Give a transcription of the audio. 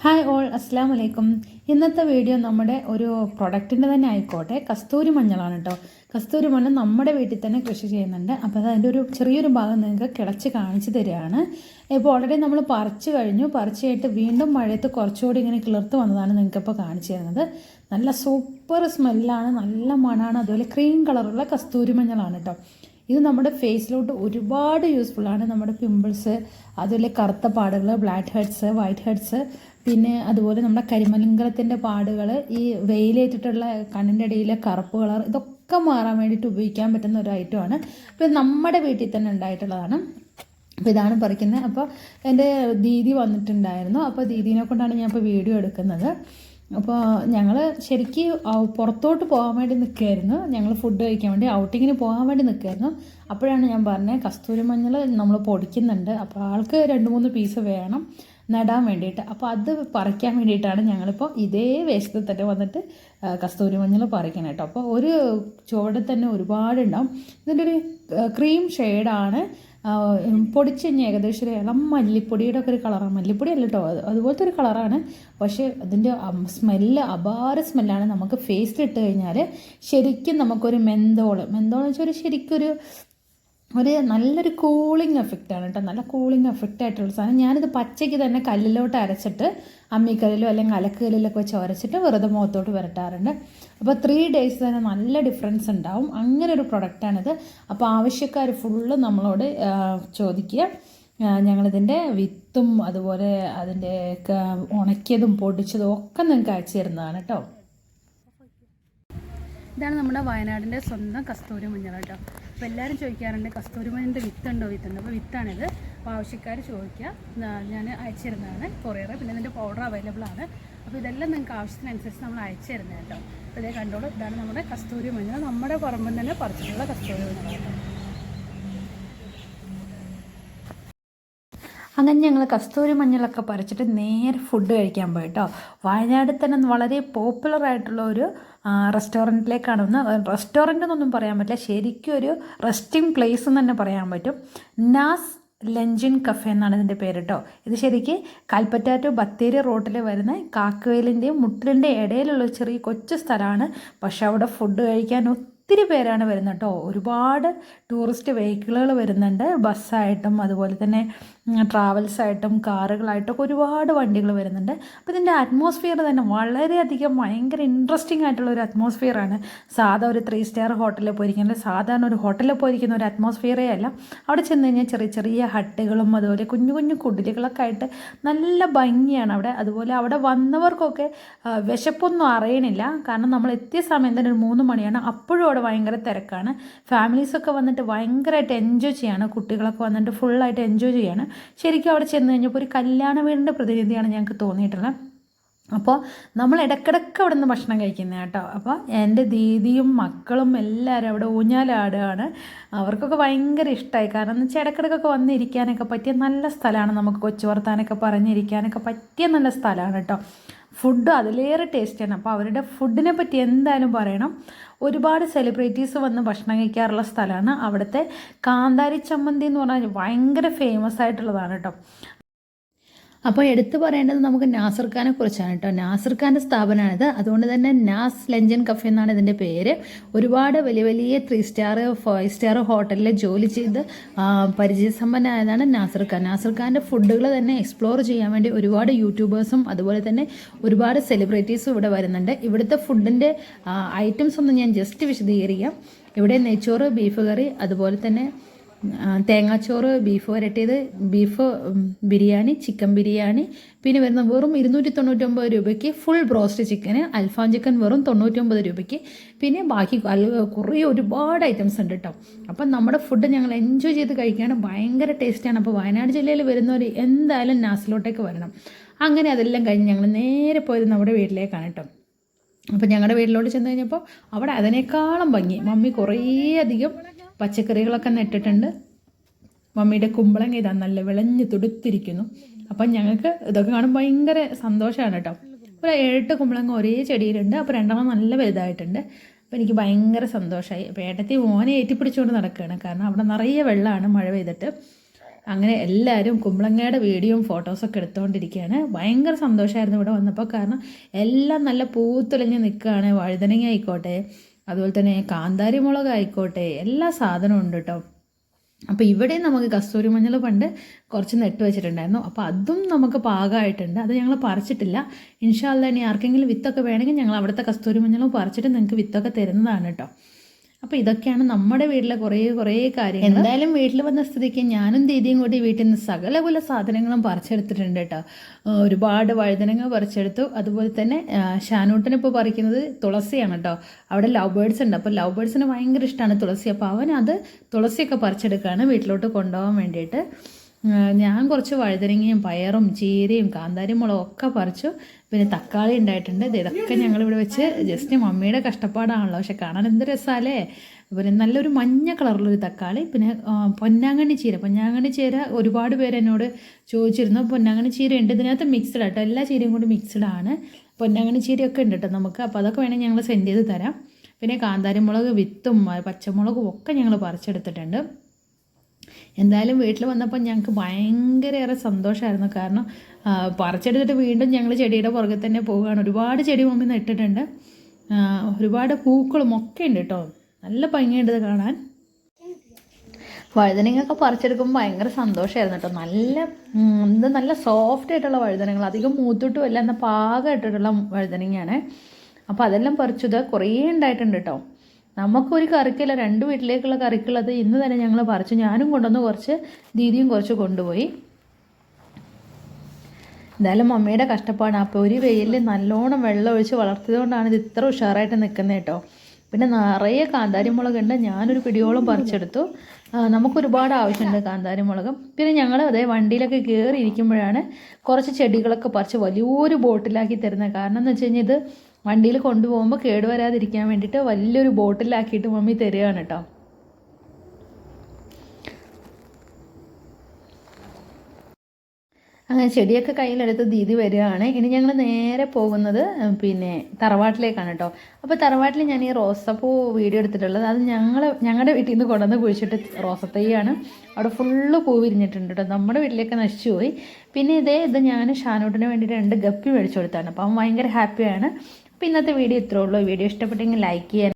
Hi all അസ്സാം വലൈക്കും ഇന്നത്തെ വീഡിയോ നമ്മുടെ ഒരു പ്രൊഡക്റ്റിന്റെ തന്നെ ആയിക്കോട്ടെ. കസ്തൂരി മഞ്ഞളാണ് കേട്ടോ കസ്തൂരി മഞ്ഞൾ നമ്മുടെ വീട്ടിൽ തന്നെ കൃഷി ചെയ്യുന്നുണ്ട്. അപ്പോൾ അത് അതിന്റെ ഒരു ചെറിയൊരു ഭാഗം നിങ്ങൾക്ക് കിളച്ച് കാണിച്ചു തരികയാണ്. ഇപ്പോൾ ഓൾറെഡി നമ്മൾ പറിച്ചു കഴിഞ്ഞു. പറിച്ച് കഴിഞ്ഞിട്ട് വീണ്ടും മഴയത്ത് കുറച്ചുകൂടി ഇങ്ങനെ കിളിർത്ത് വന്നതാണ് നിങ്ങൾക്കിപ്പോൾ കാണിച്ചു തരുന്നത്. നല്ല സൂപ്പർ സ്മെല്ലാണ് നല്ല മണമാണ് അതുപോലെ ക്രീം കളറുള്ള കസ്തൂരി മഞ്ഞളാണ് കേട്ടോ ഇത് നമ്മുടെ ഫേസിലോട്ട് ഒരുപാട് യൂസ്ഫുൾ ആണ്. നമ്മുടെ പിമ്പിൾസ് അതുപോലെ കറുത്ത പാടുകൾ ബ്ലാക്ക് ഹെഡ്സ് വൈറ്റ് ഹെഡ്സ് പിന്നെ അതുപോലെ നമ്മുടെ കരിമലിംഗലത്തിന്റെ പാടുകൾ ഈ വെയിലേറ്റിട്ടുള്ള കണ്ണിന്റെ ഇടയിലെ കറുപ്പ് കളർ ഇതൊക്കെ മാറാൻ വേണ്ടിയിട്ട് ഉപയോഗിക്കാൻ പറ്റുന്ന ഒരു ഐറ്റമാണ് അപ്പോൾ നമ്മുടെ വീട്ടിൽ തന്നെ ഉണ്ടായിട്ടുള്ളതാണ്. അപ്പോൾ ഇതാണ് പറിക്കുന്നത്. അപ്പോൾ എന്റെ ദീദി വന്നിട്ടുണ്ടായിരുന്നു. അപ്പോൾ ദീദീനെ കൊണ്ടാണ് ഞാൻ ഇപ്പോൾ വീഡിയോ എടുക്കുന്നത്. അപ്പോൾ ഞങ്ങൾ ശരിക്ക് പുറത്തോട്ട് പോകാൻ വേണ്ടി നിൽക്കുകയായിരുന്നു ഞങ്ങൾ ഫുഡ് കഴിക്കാൻ വേണ്ടി ഔട്ടിങ്ങിന് പോകാൻ വേണ്ടി നിൽക്കുകയായിരുന്നു അപ്പോഴാണ് ഞാൻ പറഞ്ഞത് കസ്തൂരി മഞ്ഞൾ നമ്മൾ പൊടിക്കുന്നുണ്ട്. അപ്പോൾ ആൾക്ക് രണ്ട് മൂന്ന് പീസ് വേണം നടാൻ വേണ്ടിയിട്ട്. അപ്പോൾ അത് പറിക്കാൻ വേണ്ടിയിട്ടാണ് ഞങ്ങളിപ്പോൾ ഇതേ വേഷത്തിൽ തന്നെ വന്നിട്ട് കസ്തൂരി മഞ്ഞൾ പറിക്കണം കേട്ടോ അപ്പോൾ ഒരു ചുവട് തന്നെ ഒരുപാടുണ്ടാവും. ഇതിന്റെ ഒരു ക്രീം ഷെയ്ഡാണ് പൊടിച്ച് ഏകദേശം ഒരു ഇളം മല്ലിപ്പൊടിയുടെ ഒക്കെ ഒരു കളറാണ് മല്ലിപ്പൊടി അല്ല കേട്ടോ അത് അതുപോലത്തെ ഒരു കളറാണ് പക്ഷേ അതിന്റെ സ്മെല്ല് അപാര സ്മെല്ലാണ് നമുക്ക് ഫേസിലിട്ട് കഴിഞ്ഞാൽ ശരിക്കും നമുക്കൊരു മെന്തോൾ എന്ന് വെച്ചാൽ ഒരു ശരിക്കൊരു ഒരു നല്ലൊരു കൂളിംഗ് ആണ് കേട്ടോ നല്ല കൂളിംഗ് എഫക്റ്റ് ആയിട്ടുള്ള സാധനം. ഞാനിത് പച്ചയ്ക്ക് തന്നെ കല്ലിലോട്ട് അരച്ചിട്ട് അമ്മിക്കല്ലിലോ അല്ലെങ്കിൽ അലക്കുകല്ലിലൊക്കെ വെച്ച് ഉരച്ചിട്ട് വെറുതെ മുഖത്തോട്ട് വരട്ടാറുണ്ട് അപ്പോൾ ത്രീ ഡേയ്സ് തന്നെ നല്ല ഡിഫറൻസ് ഉണ്ടാവും. അങ്ങനെ ഒരു പ്രൊഡക്റ്റാണിത് അപ്പോൾ ആവശ്യക്കാർ ഫുള്ള് നമ്മളോട് ചോദിക്കുക. ഞങ്ങളിതിന്റെ വിത്തും അതുപോലെ അതിന്റെ ഉണക്കിയതും പൊടിച്ചതും ഒക്കെ നിങ്ങൾക്ക് അയച്ചു തരുന്നതാണ് കേട്ടോ ഇതാണ് നമ്മുടെ വയനാടിന്റെ സ്വന്തം കസ്തൂരി മഞ്ഞൾ കേട്ടോ അപ്പോൾ എല്ലാവരും ചോദിക്കാറുണ്ട് കസ്തൂരി മഞ്ഞളിന്റെ വിത്തുണ്ടോ? വിത്തുണ്ടോ. അപ്പോൾ വിത്താണിത്. അപ്പോൾ ആവശ്യക്കാർ ചോദിക്കുക. ഞാൻ അയച്ചിരുന്നതാണ് കൊറിയർ പിന്നെ ഇതിന്റെ പൗഡർ അവൈലബിൾ ആണ്. അപ്പോൾ ഇതെല്ലാം നിങ്ങൾക്ക് ആവശ്യത്തിനനുസരിച്ച് നമ്മൾ അയച്ചു തരുന്നത് കേട്ടോ. അപ്പോൾ ഇതേ കണ്ടോളൂ. ഇതാണ് നമ്മുടെ കസ്തൂരി മഞ്ഞൾ നമ്മുടെ പുറമ്പിൽ തന്നെ പറിച്ചിട്ടുള്ള കസ്തൂരി മഞ്ഞൾ കേട്ടോ. അങ്ങനെ ഞങ്ങൾ കസ്തൂരി മഞ്ഞളൊക്കെ പറിച്ചിട്ട് നേരെ ഫുഡ് കഴിക്കാൻ പോയി കേട്ടോ വയനാട് തന്നെ വളരെ പോപ്പുലർ ആയിട്ടുള്ള ഒരു റെസ്റ്റോറന്റിലേക്കാണ് ഒന്ന് റെസ്റ്റോറന്റ് എന്നൊന്നും പറയാൻ പറ്റില്ല. ശരിക്കും ഒരു റെസ്റ്റിംഗ് പ്ലേസ് എന്ന് തന്നെ പറയാൻ പറ്റും. നാസ് ലഞ്ചിൻ കഫേ എന്നാണ് ഇതിന്റെ പേര് കേട്ടോ ഇത് ശരിക്ക് കൽപ്പറ്റ ടു ബത്തേരി റോട്ടിൽ വരുന്ന കാക്കുവേലിന്റെയും മുട്ടിലിന്റെയും ഇടയിലുള്ള ചെറിയ കൊച്ചു സ്ഥലമാണ്. പക്ഷെ അവിടെ ഫുഡ് കഴിക്കാൻ ഒത്തിരി പേരാണ് വരുന്നത് കേട്ടോ ഒരുപാട് ടൂറിസ്റ്റ് വെഹിക്കിളുകൾ വരുന്നുണ്ട്. ബസ്സായിട്ടും അതുപോലെ തന്നെ ട്രാവൽസ് ആയിട്ടും കാറുകളായിട്ടൊക്കെ ഒരുപാട് വണ്ടികൾ വരുന്നുണ്ട്. അപ്പോൾ ഇതിന്റെ അറ്റ്മോസ്ഫിയർ തന്നെ വളരെയധികം ഭയങ്കര ഇൻട്രസ്റ്റിംഗ് ആയിട്ടുള്ള ഒരു അറ്റ്മോസ്ഫിയറാണ് സാധാ ഒരു ത്രീ സ്റ്റാർ ഹോട്ടലിൽ പോയിരിക്കുന്നത് സാധാരണ ഒരു ഹോട്ടലിൽ പോയിരിക്കുന്ന ഒരു അറ്റ്മോസ്ഫിയറേ അല്ല. അവിടെ ചെന്ന് കഴിഞ്ഞാൽ ചെറിയ ചെറിയ ഹട്ടുകളും അതുപോലെ കുഞ്ഞു കുഞ്ഞു കുടിലുകളൊക്കെ ആയിട്ട് നല്ല ഭംഗിയാണ് അവിടെ. അതുപോലെ അവിടെ വന്നവർക്കൊക്കെ വിശപ്പൊന്നും അറിയണില്ല. കാരണം നമ്മൾ എത്തിയ സമയം തന്നെ ഒരു മൂന്ന് മണിയാണ്. അപ്പോഴും അവിടെ ഭയങ്കര തിരക്കാണ്. ഫാമിലീസൊക്കെ വന്നിട്ട് ഭയങ്കരമായിട്ട് എൻജോയ് ചെയ്യാണ്. കുട്ടികളൊക്കെ വന്നിട്ട് ഫുള്ളായിട്ട് എൻജോയ് ചെയ്യാണ്. ശരിക്കും അവിടെ ചെന്ന് കഴിഞ്ഞപ്പോൾ ഒരു കല്യാണ വീടിന്റെ പ്രതിനിധിയാണ് ഞങ്ങൾക്ക് തോന്നിയിട്ടുള്ളത്. അപ്പോൾ നമ്മൾ ഇടക്കിടക്ക് അവിടെ നിന്ന് ഭക്ഷണം കഴിക്കുന്നത് കേട്ടോ. അപ്പോൾ എന്റെ ദീദിയും മക്കളും എല്ലാവരും അവിടെ ഊഞ്ഞാലാടുകയാണ്. അവർക്കൊക്കെ ഭയങ്കര ഇഷ്ടമായി. കാരണം എന്ന് വെച്ചാൽ ഇടക്കിടക്കൊക്കെ വന്നിരിക്കാനൊക്കെ പറ്റിയ നല്ല സ്ഥലമാണ് നമുക്ക് കൊച്ചു വർത്താനൊക്കെ പറഞ്ഞിരിക്കാനൊക്കെ പറ്റിയ നല്ല സ്ഥലമാണ് കേട്ടോ. ഫുഡ് അതിലേറെ ടേസ്റ്റിയാണ് അപ്പോൾ അവരുടെ ഫുഡിനെ പറ്റി എന്തായാലും പറയണം. ഒരുപാട് സെലിബ്രിറ്റീസ് വന്ന് ഭക്ഷണം കഴിക്കാറുള്ള സ്ഥലമാണ് അവിടുത്തെ കാന്താരി ചമ്മന്തി എന്ന് പറഞ്ഞാൽ ഭയങ്കര ഫേമസ് ആയിട്ടുള്ളതാണ് കേട്ടോ. അപ്പോൾ എടുത്തു പറയേണ്ടത് നമുക്ക് നാസർ ഖാനെ കുറിച്ചാണ് കേട്ടോ. നാസർ ഖാന്റെ സ്ഥാപനമാണിത്. അതുകൊണ്ട് തന്നെ നാസ് ലഞ്ചൻ കഫേ എന്നാണ് ഇതിന്റെ പേര്. ഒരുപാട് വലിയ വലിയ ത്രീ സ്റ്റാർ ഫൈവ് സ്റ്റാർ ഹോട്ടലിൽ ജോലി ചെയ്ത് പരിചയസമ്പന്നായതാണ് നാസർ ഖാൻ നാസർ ഖാന്റെ ഫുഡുകൾ തന്നെ എക്സ്പ്ലോർ ചെയ്യാൻ വേണ്ടി ഒരുപാട് യൂട്യൂബേഴ്സും അതുപോലെ തന്നെ ഒരുപാട് സെലിബ്രിറ്റീസും ഇവിടെ വരുന്നുണ്ട്. ഇവിടുത്തെ ഫുഡിന്റെ ഐറ്റംസ് ഒന്ന് ഞാൻ ജസ്റ്റ് വിശദീകരിക്കാം. ഇവിടെ നെയ്ച്ചോറ് ബീഫ് കറി അതുപോലെ തന്നെ തേങ്ങാച്ചോറ് ബീഫ് വരട്ടിയത് ബീഫ് ബിരിയാണി ചിക്കൻ ബിരിയാണി പിന്നെ വരുന്ന വെറും ഇരുന്നൂറ്റി തൊണ്ണൂറ്റൊമ്പത് രൂപയ്ക്ക് ഫുൾ ബ്രോസ്റ്റ് ചിക്കന് അൽഫാം ചിക്കൻ വെറും തൊണ്ണൂറ്റൊമ്പത് രൂപയ്ക്ക്. പിന്നെ ബാക്കി കുറേ ഒരുപാട് ഐറ്റംസ് ഉണ്ട് കേട്ടോ അപ്പം നമ്മുടെ ഫുഡ് ഞങ്ങൾ എൻജോയ് ചെയ്ത് കഴിക്കാണ് ഭയങ്കര ടേസ്റ്റാണ് അപ്പോൾ വയനാട് ജില്ലയിൽ വരുന്നവർ എന്തായാലും നാസിലോട്ടേക്ക് വരണം. അങ്ങനെ അതെല്ലാം കഴിഞ്ഞ് ഞങ്ങൾ നേരെ പോയത് നമ്മുടെ വീട്ടിലേക്കാണ് കേട്ടോ അപ്പം ഞങ്ങളുടെ വീട്ടിലോട്ട് ചെന്ന് കഴിഞ്ഞപ്പോൾ അവിടെ അതിനേക്കാളും ഭംഗി. മമ്മി കുറേ അധികം പച്ചക്കറികളൊക്കെ നട്ടിട്ടുണ്ട്. മമ്മിയുടെ കുമ്പളങ്ങ ഇതാ നല്ല വിളഞ്ഞ് തുടുത്തിരിക്കുന്നു. അപ്പം ഞങ്ങൾക്ക് ഇതൊക്കെ കാണുമ്പോൾ ഭയങ്കര സന്തോഷമാണ് കേട്ടോ ഒരു ഏഴെട്ട് കുമ്പളങ്ങ ഒരേ ചെടിയിലുണ്ട്. അപ്പോൾ രണ്ടെണ്ണം നല്ല വലുതായിട്ടുണ്ട്. അപ്പോൾ എനിക്ക് ഭയങ്കര സന്തോഷമായി അപ്പോൾ ഏട്ടത്തി മോനെ ഏറ്റിപ്പിടിച്ചുകൊണ്ട് നടക്കുകയാണ് കാരണം അവിടെ നിറയെ വെള്ളമാണ് മഴ പെയ്തിട്ട്. അങ്ങനെ എല്ലാവരും കുമ്പളങ്ങയുടെ വീഡിയോയും ഫോട്ടോസൊക്കെ എടുത്തുകൊണ്ടിരിക്കുകയാണ് ഭയങ്കര സന്തോഷമായിരുന്നു ഇവിടെ വന്നപ്പോൾ കാരണം എല്ലാം നല്ല പൂത്തുലഞ്ഞ് നിൽക്കുകയാണ് വഴുതനങ്ങ ആയിക്കോട്ടെ അതുപോലെ തന്നെ കാന്താരി മുളക് ആയിക്കോട്ടെ എല്ലാ സാധനവും ഉണ്ട് കേട്ടോ അപ്പോൾ ഇവിടെ നമുക്ക് കസ്തൂരി മഞ്ഞൾ പണ്ട് കുറച്ച് നെട്ട് വെച്ചിട്ടുണ്ടായിരുന്നു. അപ്പോൾ അതും നമുക്ക് പാകമായിട്ടുണ്ട്. അത് ഞങ്ങൾ പറിച്ചിട്ടില്ല. ഇൻഷാല്ല ഇനി ആർക്കെങ്കിലും വിത്തൊക്കെ വേണമെങ്കിൽ ഞങ്ങൾ അവിടുത്തെ കസ്തൂരി മഞ്ഞളും പറിച്ചിട്ട് നിങ്ങൾക്ക് വിത്തൊക്കെ തരുന്നതാണ് കേട്ടോ അപ്പോൾ ഇതൊക്കെയാണ് നമ്മുടെ വീട്ടിലെ കുറേ കുറേ കാര്യങ്ങൾ എന്തായാലും വീട്ടിൽ വന്ന സ്ഥിതിക്ക് ഞാനും ദീദിയും കൂടി വീട്ടിൽ നിന്ന് സകല കുല സാധനങ്ങളും പറിച്ചെടുത്തിട്ടുണ്ട് കേട്ടോ ഒരുപാട് വഴുതനങ്ങ പറിച്ചെടുത്തു. അതുപോലെ തന്നെ ഷാനൂട്ടിന് ഇപ്പോൾ പറിക്കുന്നത് തുളസിയാണ് കേട്ടോ അവിടെ ലവ് ബേർഡ്സ് ഉണ്ട്. അപ്പോൾ ലവ് ബേർഡ്സിന് ഭയങ്കര ഇഷ്ടമാണ് തുളസി. അപ്പോൾ അവൻ അത് തുളസിയൊക്കെ പറിച്ചെടുക്കുകയാണ് വീട്ടിലോട്ട് കൊണ്ടുപോകാൻ വേണ്ടിയിട്ട്. ഞാൻ കുറച്ച് വഴുതനങ്ങയും പയറും ചീരയും കാന്താരിയും മുളകും ഒക്കെ പറിച്ചു. പിന്നെ തക്കാളി ഉണ്ടായിട്ടുണ്ട്. ഇതൊക്കെ ഞങ്ങൾ ഇവിടെ വെച്ച് ജസ്റ്റ് മമ്മിയുടെ കഷ്ടപ്പാടാണല്ലോ. പക്ഷെ കാണാൻ എന്ത് രസമല്ലേ പിന്നെ നല്ലൊരു മഞ്ഞ കളറിലൊരു തക്കാളി. പിന്നെ പൊന്നാങ്കണ്ണി ചീര. പൊന്നാങ്കണ്ണി ചീര ഒരുപാട് പേര് എന്നോട് ചോദിച്ചിരുന്നു. പൊന്നാങ്കണ്ണി ചീര ഉണ്ട്. ഇതിനകത്ത് മിക്സ്ഡ് ആട്ടോ എല്ലാ ചീരയും കൂടി മിക്സ്ഡ് ആണ്. പൊന്നാങ്കണ്ണി ചീരയൊക്കെ ഉണ്ട് കേട്ടോ നമുക്ക്. അപ്പോൾ അതൊക്കെ വേണമെങ്കിൽ ഞങ്ങൾ സെൻഡ് ചെയ്ത് തരാം. പിന്നെ കാന്താരി മുളക് വിത്തും പച്ചമുളകും ഒക്കെ ഞങ്ങൾ പറിച്ചെടുത്തിട്ടുണ്ട്. എന്തായാലും വീട്ടിൽ വന്നപ്പോൾ ഞങ്ങൾക്ക് ഭയങ്കരയേറെ സന്തോഷമായിരുന്നു കാരണം പറിച്ചെടുത്തിട്ട് വീണ്ടും ഞങ്ങൾ ചെടിയുടെ പുറകെ തന്നെ പോവുകയാണ്. ഒരുപാട് ചെടി മുമ്പിൽ നിന്ന് ഇട്ടിട്ടുണ്ട്. ഒരുപാട് പൂക്കളും ഒക്കെ ഉണ്ട് കേട്ടോ. നല്ല ഭംഗിയുണ്ട് കാണാൻ. വഴുതനങ്ങയൊക്കെ പറിച്ചെടുക്കുമ്പോൾ ഭയങ്കര സന്തോഷമായിരുന്നു കേട്ടോ. നല്ല എന്ത് നല്ല സോഫ്റ്റ് ആയിട്ടുള്ള വഴുതനങ്ങൾ. അധികം മൂത്തിട്ടുമല്ല എന്നാൽ പാകമായിട്ടുള്ള വഴുതനങ്ങയാണ്. അപ്പോൾ അതെല്ലാം പറിച്ചത് കുറേ ഉണ്ടായിട്ടുണ്ട് കേട്ടോ. നമുക്കൊരു കറിക്കല്ല രണ്ട് വീട്ടിലേക്കുള്ള കറിക്കുള്ളത് ഇന്ന് തന്നെ ഞങ്ങൾ പറിച്ചു. ഞാനും കൊണ്ടുവന്ന് കുറച്ച് ദീദിയും കുറച്ച് കൊണ്ടുപോയി. എന്തായാലും മമ്മിയുടെ കഷ്ടപ്പാടാണ് അപ്പോൾ ഒരു വെയിലിൽ നല്ലോണം വെള്ളം ഒഴിച്ച് വളർത്തിയതുകൊണ്ടാണ് ഇത് ഇത്ര ഉഷാറായിട്ട് നിൽക്കുന്നത് കേട്ടോ. പിന്നെ നിറയെ കാന്താരി മുളകുണ്ട് ഞാനൊരു പിടിയോളം പറിച്ചെടുത്തു. നമുക്ക് നമുക്കൊരുപാട് ആവശ്യമുണ്ട് കാന്താരി മുളകും പിന്നെ ഞങ്ങൾ അതേ വണ്ടിയിലൊക്കെ കയറി ഇരിക്കുമ്പോഴാണ് കുറച്ച് ചെടികളൊക്കെ പറിച്ച് വലിയൊരു ബോട്ടിലാക്കി തരുന്നത് കാരണം എന്ന് വെച്ച് കഴിഞ്ഞാൽ ഇത് വണ്ടിയിൽ കൊണ്ടുപോകുമ്പോൾ കേടുവരാതിരിക്കാൻ വേണ്ടിയിട്ട് വലിയൊരു ബോട്ടിലാക്കിയിട്ട് മമ്മി തരികയാണ് കേട്ടോ അങ്ങനെ ചെടിയൊക്കെ കയ്യിലെടുത്ത് ദീദി വരികയാണ്. ഇനി ഞങ്ങൾ നേരെ പോകുന്നത് പിന്നെ തറവാട്ടിലേക്കാണ് കേട്ടോ അപ്പോൾ തറവാട്ടിൽ ഞാൻ ഈ റോസപ്പൂ വീഡിയോ എടുത്തിട്ടുള്ളത്. അത് ഞങ്ങൾ ഞങ്ങളുടെ വീട്ടിൽ നിന്ന് കൊണ്ടുവന്ന് കുഴിച്ചിട്ട് റോസത്തൈയാണ്. അവിടെ ഫുള്ള് പൂ വിരിഞ്ഞിട്ടുണ്ട് കേട്ടോ നമ്മുടെ വീട്ടിലേക്ക് നശിച്ചു പോയി. പിന്നെ ഇതേ ഇത് ഞാൻ ഷാനൂട്ടിന് വേണ്ടിയിട്ട് രണ്ട് ഗപ്പി മേടിച്ചു കൊടുത്താണ്. അപ്പം ഭയങ്കര ഹാപ്പിയാണ്. അപ്പോൾ ഇന്നത്തെ വീഡിയോ ഇത്രേ ഉള്ളൂ. വീഡിയോ ഇഷ്ടപ്പെട്ടെങ്കിൽ ലൈക്ക് ചെയ്യാൻ